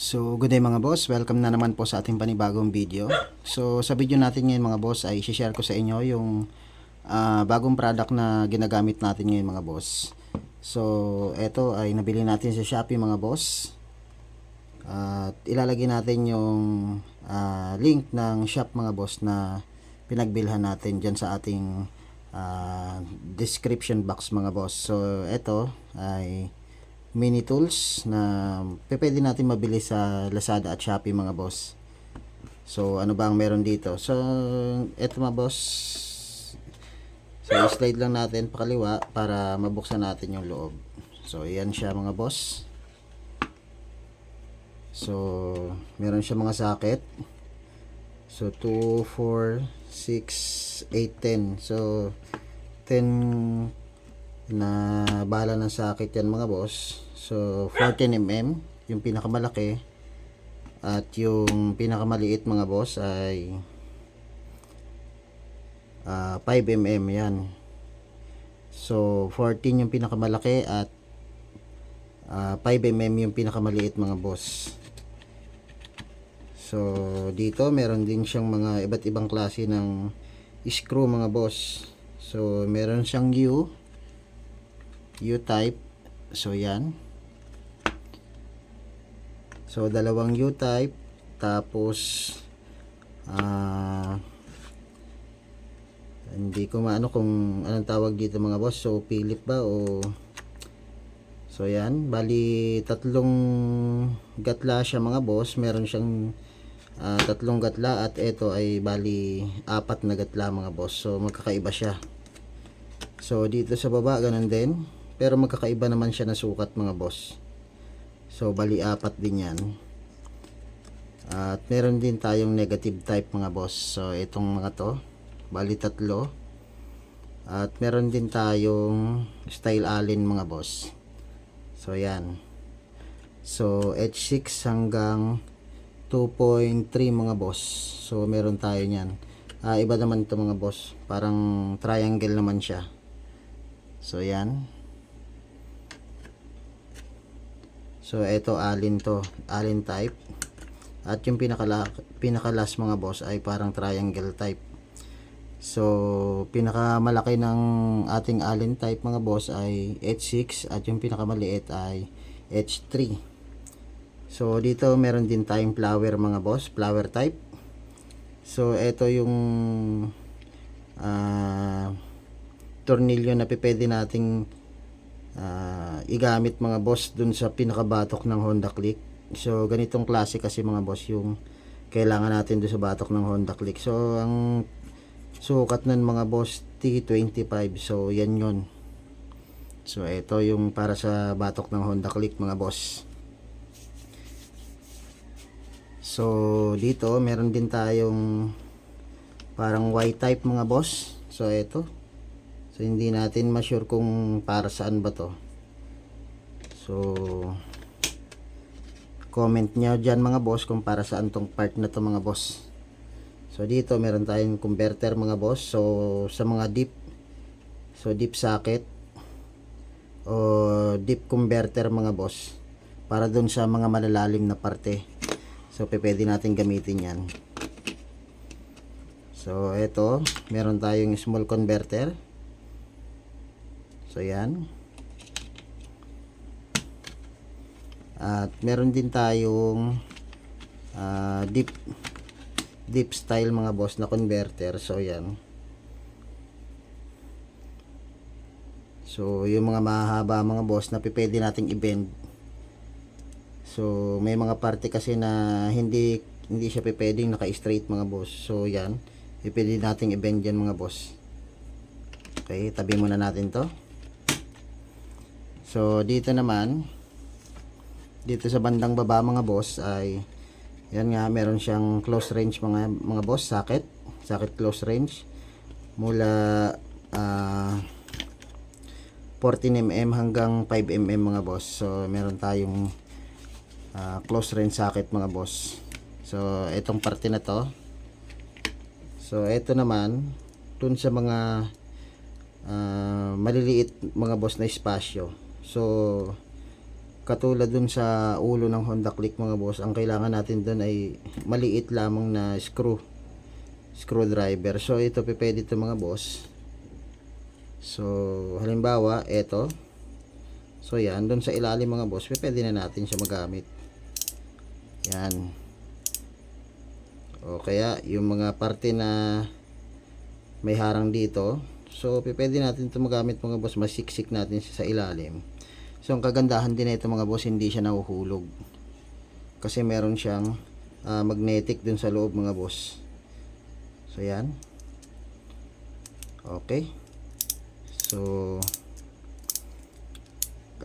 So, good day mga boss. Welcome na naman po sa ating panibagong video. So, sa video natin ngayon mga boss ay share ko sa inyo yung ah, bagong product na ginagamit natin ngayon mga boss. So, eto ay nabili natin sa Shopee mga boss. At ilalagay natin yung ah, link ng shop mga boss na pinagbilhan natin dyan sa ating ah, description box mga boss. So, eto ay mini tools na pwede natin mabili sa Lazada at Shopee mga boss. So, ano ba ang meron dito? So, eto mga boss. So, slide lang natin pakaliwa para mabuksan natin yung loob. So, yan siya mga boss. So, meron siya mga socket. So, 2, 4, 6, 8, 10. So, 10 na bala ng socket yan mga boss. So, 14mm, yung pinakamalaki. At yung pinakamaliit mga boss ay ah, 5mm yan. So, 14 yung pinakamalaki at ah, 5mm yung pinakamaliit mga boss. So, dito meron din siyang mga iba't ibang klase ng screw mga boss. So, meron siyang U, U-type. So, yan. So, dalawang U-type. Tapos, ah, hindi ko maano kung anong tawag dito mga boss. So, Philip ba o... So, yan. Bali, tatlong gatla siya mga boss. Meron siyang ah, tatlong gatla at ito ay bali apat na gatla mga boss. So, magkakaiba siya. So, dito sa baba, ganun din. Pero magkakaiba naman siya na sukat mga boss. So, bali apat din yan. At meron din tayong negative type mga boss. So, itong mga to, bali tatlo. At meron din tayong style allen mga boss. So, yan. So, H6 hanggang 2.3 mga boss. So, meron tayo niyan. Ah, iba naman to mga boss. Parang triangle naman siya. So, yan. So, ito alin to. Alin type. At yung pinakala, pinakalas mga boss ay parang triangle type. So, pinakamalaki ng ating allen type mga boss ay H6 at yung pinakamaliit ay H3. So, dito meron din tayong flower mga boss, flower type. So, ito yung ah tornilyo na pwede nating ah, igamit mga boss dun sa pinakabatok ng Honda Click. So, ganitong klase kasi mga boss yung kailangan natin dun sa batok ng Honda Click. So, ang sukat nun mga boss T25. So, yan yon So, ito yung para sa batok ng Honda Click mga boss. So, dito meron din tayong parang Y-type mga boss. So, ito. So, hindi natin ma-sure kung para saan ba to. So, comment nyo dyan mga boss kung para saan tong part na to mga boss. So, dito meron tayong converter mga boss. So, sa mga deep, so deep socket o deep converter mga boss para dun sa mga malalalim na parte. So, pwede natin gamitin yan. So, ito, meron tayong small converter. So, yan. At meron din tayong ah, deep deep style mga boss na converter. So, yan. So, yung mga mahaba mga boss na pwede nating i-bend. So, may mga parte kasi na hindi hindi siya pwedeng naka-straight mga boss. So, yan. Pwede nating i-bend yan mga boss. Okay, tabi muna natin to. So, dito naman, dito sa bandang baba mga boss ay yan nga, meron siyang close range mga mga boss, socket. Socket close range. Mula ah 14mm hanggang 5mm mga boss. So, meron tayong ah, close range socket mga boss. So, itong parte na to. So, ito naman, dun sa mga ah, maliliit mga boss na espasyo. So, katulad dun sa ulo ng Honda Click mga boss, ang kailangan natin dun ay maliit lamang na screw screwdriver. So ito pwede ito mga boss. So halimbawa, ito. So yan, dun sa ilalim mga boss, pwede na natin siya magamit. Yan. O kaya yung mga parte na may harang dito. So pwede natin ito magamit mga boss, masiksik natin siya sa ilalim. So ang kagandahan din nito mga boss, hindi siya nahuhulog. Kasi meron siyang ah, magnetic dun sa loob mga boss. So yan. Okay. So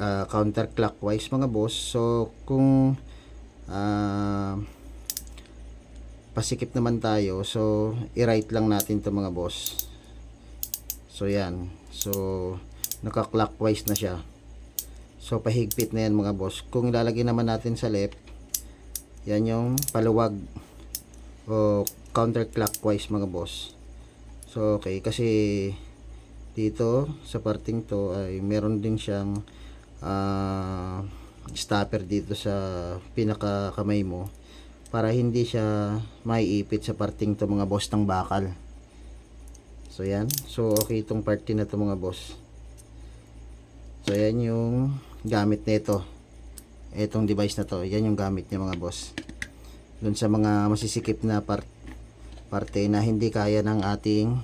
ah, counterclockwise mga boss. So kung ah, pasikip naman tayo, so i-right lang natin 'to mga boss. So yan. So naka-clockwise na siya. So pahigpit na yan mga boss. Kung ilalagay naman natin sa left, yan yung paluwag o counterclockwise mga boss. So okay kasi dito sa parting to ay meron din siyang ah, stopper dito sa pinaka kamay mo para hindi siya maiipit sa parting to mga boss ng bakal. So yan. So okay itong party na to mga boss. So yan yung gamit nito. Itong device na to, yan yung gamit niya mga boss. Doon sa mga masisikip na part parte na hindi kaya ng ating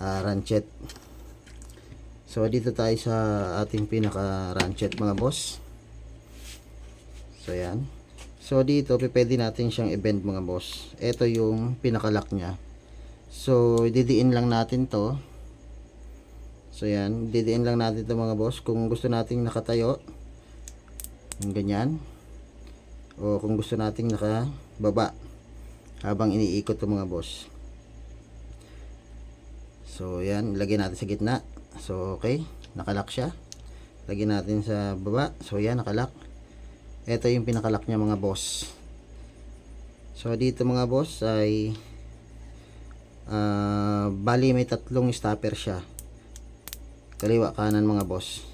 ah, ranchet. So dito tayo sa ating pinaka ranchet mga boss. So yan. So dito pwede natin siyang i-bend mga boss. Ito yung pinaka-lock niya. So didiin lang natin 'to. So yan, didiin lang natin 'to mga boss kung gusto nating nakatayo. Ganyan. O kung gusto nating nakababa habang iniikot 'to mga boss. So yan, ilagay natin sa gitna. So okay, nakalock siya. Lagyan natin sa baba. So yan, nakalock. Ito yung pinakalock niya mga boss. So dito mga boss ay ah, bali may tatlong stopper siya. Kaliwa kanan mga boss.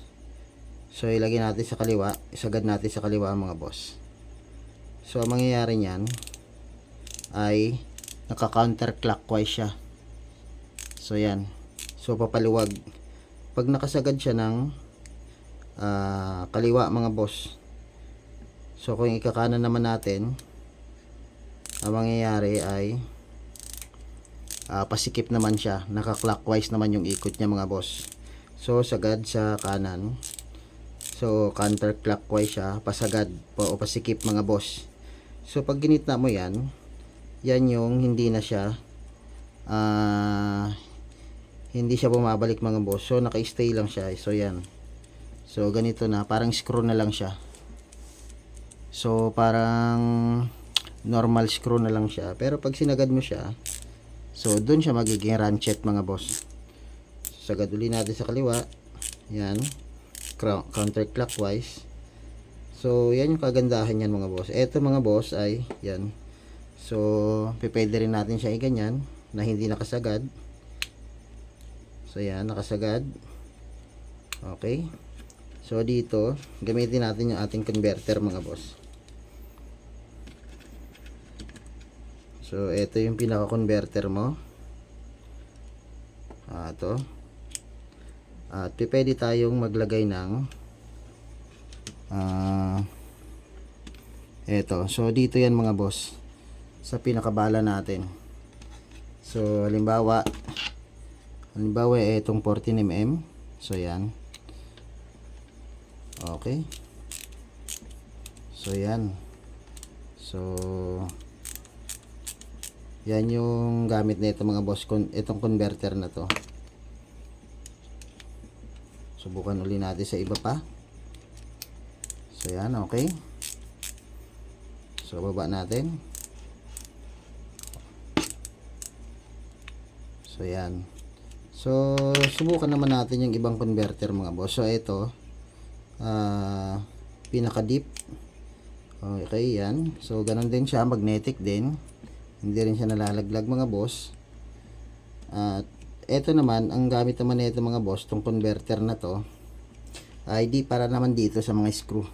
So ilagay natin sa kaliwa, isagad natin sa kaliwa mga boss. So ang mangyayari niyan ay naka-counterclockwise siya. So yan. So papaluwag. Pag nakasagad siya ng ah, kaliwa mga boss. So kung ikakanan naman natin, ang mangyayari ay ah, pasikip naman siya. Naka-clockwise naman yung ikot niya mga boss. So sagad sa kanan. So counterclockwise siya, pasagad po o pasikip mga boss. So pag ginitna mo 'yan, yan yung hindi na siya ah hindi siya bumabalik mga boss. So naka-stay lang siya. So yan. So ganito na, parang screw na lang siya. So parang normal screw na lang siya. Pero pag sinagad mo siya, so dun siya magiging ranchet mga boss. Sagad uli natin sa kaliwa. Yan. Counterclockwise. So yan yung kagandahan yan mga boss. Ito mga boss ay yan. So pipwede rin natin siya i-ganyan na hindi nakasagad. So yan, nakasagad. Okay. So dito, gamitin natin yung ating converter mga boss. So ito yung pinaka-converter mo. Ah, ito. At pwede tayong maglagay ng ah ito. So dito yan mga boss. Sa pinakabala natin. So halimbawa halimbawa itong 14mm. So yan. Okay. So yan. So yan yung gamit nito mga boss itong converter na to. Subukan uli natin sa iba pa. So yan, okay. So baba natin. So yan. So subukan naman natin yung ibang converter mga boss. So ito ah pinaka deep. Okay, yan. So ganun din siya, magnetic din. Hindi rin siya nalalaglag mga boss. At ito naman, ang gamit naman nito mga boss, tong converter na to, ay di para naman dito sa mga screw.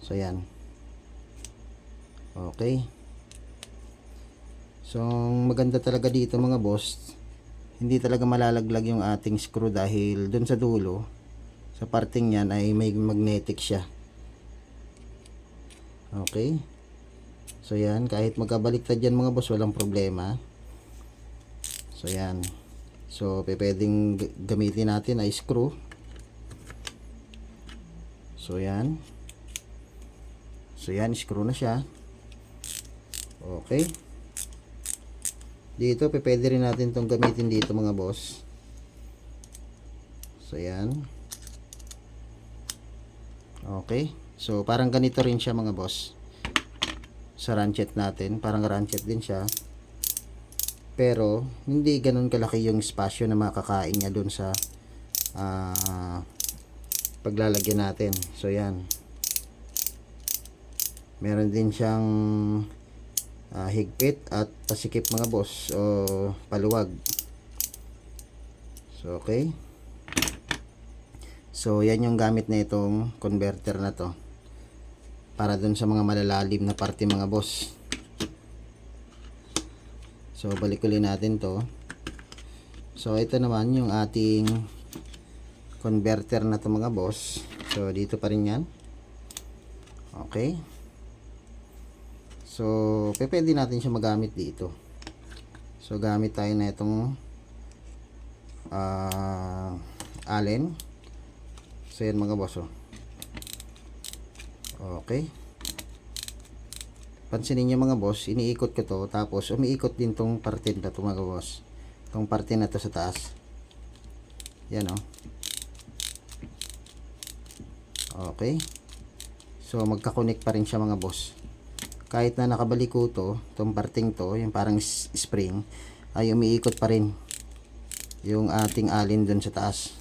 So yan. Okay. So maganda talaga dito mga boss, hindi talaga malalaglag yung ating screw dahil dun sa dulo, sa parting yan ay may magnetic siya. Okay. So yan, kahit magkabaliktad yan mga boss, walang problema. So yan. So pwedeng gamitin natin ay screw. So yan. So yan, screw na siya. Okay. Dito, pwede rin natin itong gamitin dito mga boss. So yan. Okay. So parang ganito rin siya mga boss. Sa ranchet natin, parang ranchet din siya. Pero hindi ganun kalaki yung espasyo na makakain niya doon sa ah, paglalagyan natin. So yan. Meron din siyang ah, higpit at pasikip mga boss o paluwag. So okay. So yan yung gamit na itong converter na to para dun sa mga malalalim na parte mga boss. So balik ulit natin to. So ito naman yung ating converter na to mga boss. So dito pa rin yan. Okay. So pwede natin siya magamit dito. So gamit tayo na itong ah allen. So yan mga boss oh. Okay. Pansinin niyo mga boss, iniikot ko to tapos umiikot din tong parte na to mga boss. Tong parte na to sa taas. Yan oh. Okay. So magka-connect pa rin siya mga boss. Kahit na nakabaliko to, tong parting to, yung parang spring, ay umiikot pa rin yung ating alin dun sa taas.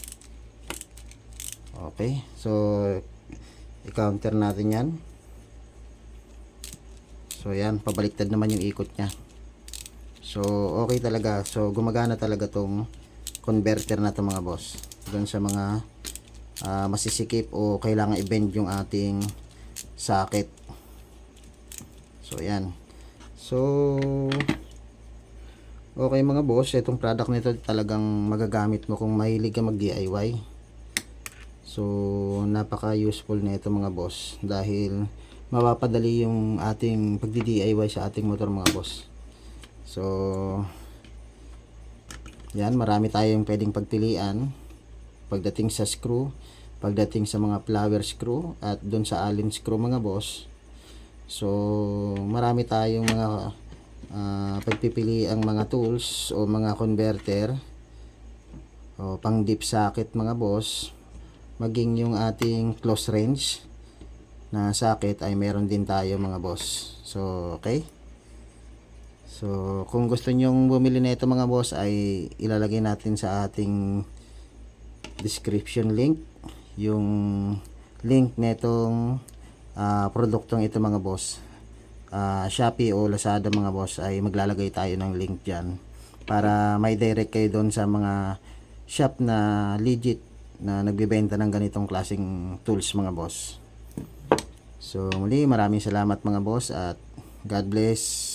Okay. So i-counter natin yan. So yan, pabaliktad naman yung ikot niya. So okay talaga. So gumagana talaga tong converter na to mga boss. Doon sa mga ah, masisikip o kailangan i-bend yung ating socket. So yan. So okay mga boss, itong product nito talagang magagamit mo kung mahilig ka mag DIY. So, napaka useful na ito mga boss dahil mapapadali yung ating pagdi-DIY sa ating motor mga boss. So, yan, marami tayong pwedeng pagpilian pagdating sa screw, pagdating sa mga flower screw at doon sa allen screw mga boss. So, marami tayong mga ah, pagpipili ang mga tools o mga converter o pang deep socket mga boss maging yung ating close range na socket ay meron din tayo mga boss. So, okay. So, kung gusto nyong bumili na ito mga boss ay ilalagay natin sa ating description link yung link netong ah, produktong ito mga boss. Ah, Shopee o Lazada mga boss ay maglalagay tayo ng link dyan para may direct kayo doon sa mga shop na legit na nagbebenta ng ganitong klaseng tools mga boss. So muli maraming salamat mga boss at God bless.